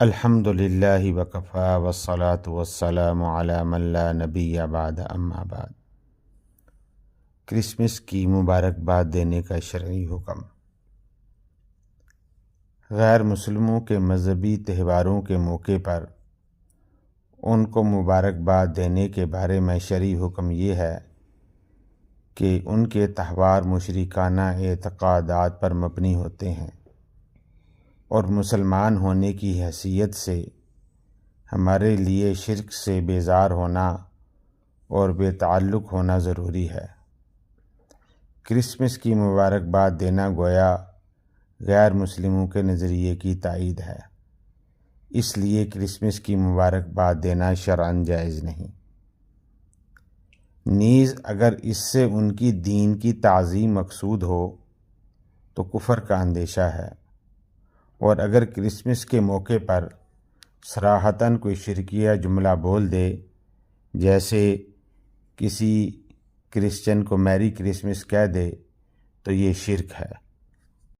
الحمد للہ وقفا وسلاۃ وسلام علام اللہ نبی آباد ام آباد کرسمس کی مبارکباد دینے کا شرعی حکم۔ غیر مسلموں کے مذہبی تہواروں کے موقع پر ان کو مبارکباد دینے کے بارے میں شرعی حکم یہ ہے کہ ان کے تہوار مشرکانہ اعتقادات پر مبنی ہوتے ہیں۔ اور مسلمان ہونے کی حیثیت سے، ہمارے لیے شرک سے بیزار ہونا اور بے تعلق ہونا ضروری ہے۔ کرسمس کی مبارکباد دینا گویا غیر مسلموں کے نظریے کی تائید ہے۔ اس لیے کرسمس کی مبارکباد دینا شرعن جائز نہیں۔ نیز اگر اس سے ان کی دین کی تعظیم مقصود ہو، تو کفر کا اندیشہ ہے۔ اور اگر کرسمس کے موقع پر سراحتاً کوئی شرکیہ جملہ بول دے، جیسے کسی کرسچن کو میری کرسمس کہہ دے، تو یہ شرک ہے۔